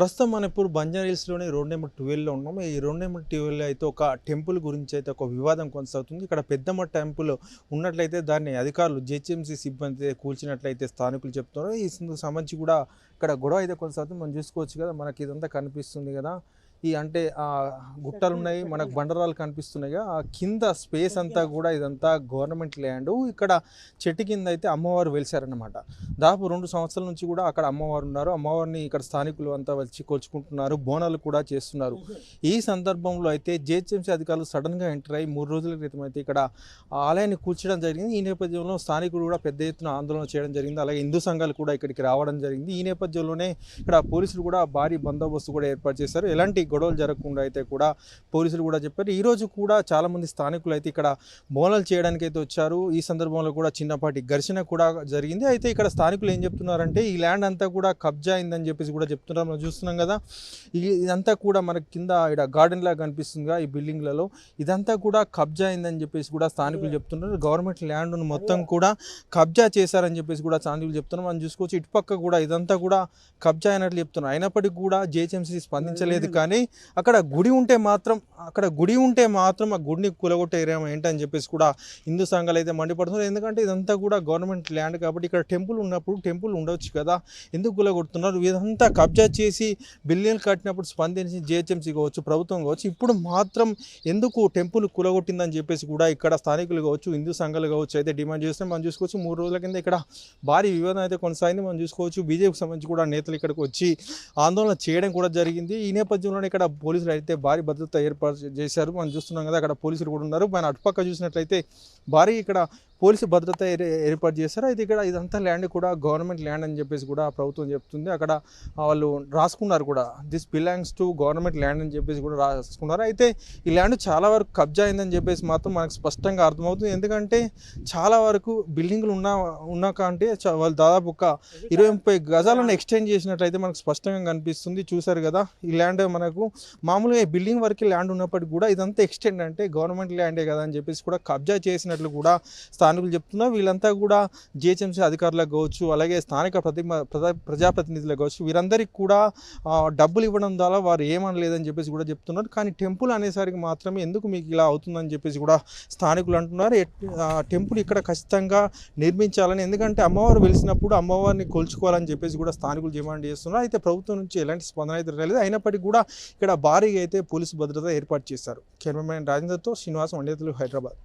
ప్రస్తుతం మనం ఇప్పుడు బంజారా హిల్స్లోని రోడ్ నెంబర్ ట్వెల్వ్లో ఉన్నాం ఈ రోడ్ నెంబర్ ట్వెల్వ్లో అయితే ఒక టెంపుల్ గురించి అయితే ఒక వివాదం కొనసాగుతుంది. ఇక్కడ పెద్దమ్మ టెంపుల్ ఉన్నట్లయితే దాన్ని అధికారులు జేహెచ్ఎంసీ సిబ్బంది కూల్చినట్లయితే స్థానికులు చెప్తున్నారు. ఈ సంబంధించి కూడా ఇక్కడ గొడవ అయితే కొనసాగుతుంది. మనం చూసుకోవచ్చు కదా మనకి ఇదంతా కనిపిస్తుంది కదా. ఈ అంటే ఆ గుట్టలు ఉన్నాయి మనకు బండరాలు కనిపిస్తున్నాయి ఆ కింద స్పేస్ అంతా కూడా ఇదంతా గవర్నమెంట్ ల్యాండ్. ఇక్కడ చెట్టు కింద అయితే అమ్మవారు వెలిసారనమాట దాదాపు రెండు సంవత్సరాల నుంచి కూడా అక్కడ అమ్మవారు ఉన్నారు. అమ్మవారిని ఇక్కడ స్థానికులు అంతా వచ్చి కొలుచుకుంటున్నారు బోనాలు కూడా చేస్తున్నారు. ఈ సందర్భంలో అయితే జేహెచ్ఎంసీ అధికారులు సడన్గా ఎంటర్ అయ్యి మూడు రోజుల క్రితం అయితే ఇక్కడ ఆలయాన్ని కూల్చడం జరిగింది. ఈ నేపథ్యంలో స్థానికులు కూడా పెద్ద ఎత్తున ఆందోళన చేయడం జరిగింది. అలాగే హిందూ సంఘాలు కూడా ఇక్కడికి రావడం జరిగింది. ఈ నేపథ్యంలోనే ఇక్కడ పోలీసులు కూడా భారీ బందోబస్తు కూడా ఏర్పాటు చేశారు. ఎలాంటి గొడవలు జరగకుండా అయితే కూడా పోలీసులు కూడా చెప్పారు. ఈరోజు కూడా చాలామంది స్థానికులు అయితే ఇక్కడ బోనాలు చేయడానికి అయితే వచ్చారు. ఈ సందర్భంలో కూడా చిన్నపాటి ఘర్షణ కూడా జరిగింది. అయితే ఇక్కడ స్థానికులు ఏం చెప్తున్నారంటే ఈ ల్యాండ్ అంతా కూడా కబ్జా అయిందని చెప్పేసి కూడా చెప్తున్నారు. మనం చూస్తున్నాం కదా ఈ- ఇదంతా కూడా మనకి కింద ఇక్కడ గార్డెన్ లాగా కనిపిస్తుందిగా ఈ బిల్డింగ్లలో. ఇదంతా కూడా కబ్జా అయిందని చెప్పేసి కూడా స్థానికులు చెప్తున్నారు. గవర్నమెంట్ ల్యాండ్ను మొత్తం కూడా కబ్జా చేశారని చెప్పేసి కూడా స్థానికులు చెప్తున్నారు. మనం చూసుకోవచ్చు ఇటుపక్క కూడా ఇదంతా కూడా కబ్జా అయినట్లు చెప్తున్నారు. అయినప్పటికీ కూడా జేహెచ్ఎంసీ స్పందించలేదు కానీ అక్కడ గుడి ఉంటే మాత్రం అక్కడ గుడి ఉంటే మాత్రం ఆ గుడిని కూలగొట్టేరేమో ఏంటని చెప్పేసి కూడా హిందూ సంఘాలు అయితే మండిపడుతున్నారు. ఎందుకంటే ఇదంతా కూడా గవర్నమెంట్ ల్యాండ్ కాబట్టి ఇక్కడ టెంపుల్ ఉన్నప్పుడు టెంపుల్ ఉండవచ్చు కదా ఎందుకు కూలగొడుతున్నారు? ఇదంతా కబ్జా చేసి బిల్లులు కట్టినప్పుడు స్పందించి జిహెచ్ఎంసీ కావచ్చు ప్రభుత్వం కావచ్చు ఇప్పుడు మాత్రం ఎందుకు టెంపుల్ కూలగొట్టిందని చెప్పేసి కూడా ఇక్కడ స్థానికులు కావచ్చు హిందూ సంఘాలు కావచ్చు అయితే డిమాండ్ చేస్తే మనం చూసుకోవచ్చు మూడు రోజుల కింద ఇక్కడ భారీ వివాదం అయితే కొనసాగింది. మనం చూసుకోవచ్చు బీజేపీకి సంబంధించి కూడా నేతలు ఇక్కడికి వచ్చి ఆందోళన చేయడం కూడా జరిగింది. ఈ నేపథ్యంలోనే ఇక్కడ పోలీసులు అయితే భారీ భద్రత ఏర్పాటు చేశారు. మనం చూస్తున్నాం కదా అక్కడ పోలీసులు కూడా ఉన్నారు. మన అటుపక్క చూసినట్లయితే భారీ ఇక్కడ పోలీసు భద్రత ఏర్- ఏర్పాటు చేశారు? అయితే ఇక్కడ ఇదంతా ల్యాండ్ కూడా గవర్నమెంట్ ల్యాండ్ అని చెప్పేసి కూడా ప్రభుత్వం చెప్తుంది. అక్కడ వాళ్ళు రాసుకున్నారు కూడా. This belongs to government land అని చెప్పేసి కూడా రాసుకున్నారు. అయితే ఈ ల్యాండ్ చాలా వరకు కబ్జా అయిందని చెప్పేసి మాత్రం మనకు స్పష్టంగా అర్థమవుతుంది. ఎందుకంటే చాలా వరకు బిల్డింగ్లు ఉన్న ఉన్నాక అంటే వాళ్ళు దాదాపు ఒక ఇరవై ముప్పై గజాలను ఎక్స్టెండ్ చేసినట్లయితే మనకు స్పష్టంగా కనిపిస్తుంది. చూసారు కదా ఈ ల్యాండ్ మనకు మామూలుగా ఈ బిల్డింగ్ వరకు ల్యాండ్ ఉన్నప్పటికీ కూడా ఇదంతా ఎక్స్టెండ్ అంటే గవర్నమెంట్ ల్యాండే కదా అని చెప్పేసి కూడా కబ్జా చేసినట్లు కూడా స్థానికులు చెప్తున్నారు వీళ్ళంతా కూడా జిహెచ్ఎంసీ అధికారులకు కావచ్చు అలాగే స్థానిక ప్రతి ప్రజాప్రతినిధులకు కావచ్చు వీరందరికీ కూడా డబ్బులు ఇవ్వడం ద్వారా వారు ఏమనలేదని చెప్పేసి కూడా చెప్తున్నారు. కానీ టెంపుల్ అనేసరికి మాత్రమే ఎందుకు మీకు ఇలా అవుతుందని చెప్పేసి కూడా స్థానికులు అంటున్నారు. టెంపుల్ ఇక్కడ ఖచ్చితంగా నిర్మించాలని ఎందుకంటే అమ్మవారు వెలిసినప్పుడు అమ్మవారిని కొలుచుకోవాలని చెప్పేసి కూడా స్థానికులు డిమాండ్ చేస్తున్నారు. అయితే ప్రభుత్వం నుంచి ఎలాంటి స్పందన అయితే రాలేదు. అయినప్పటికీ కూడా ఇక్కడ భారీగా అయితే పోలీసు భద్రత ఏర్పాటు చేశారు. కెమెరామెన్ రాజేందర్తో శ్రీనివాసం వండేతలు హైదరాబాద్.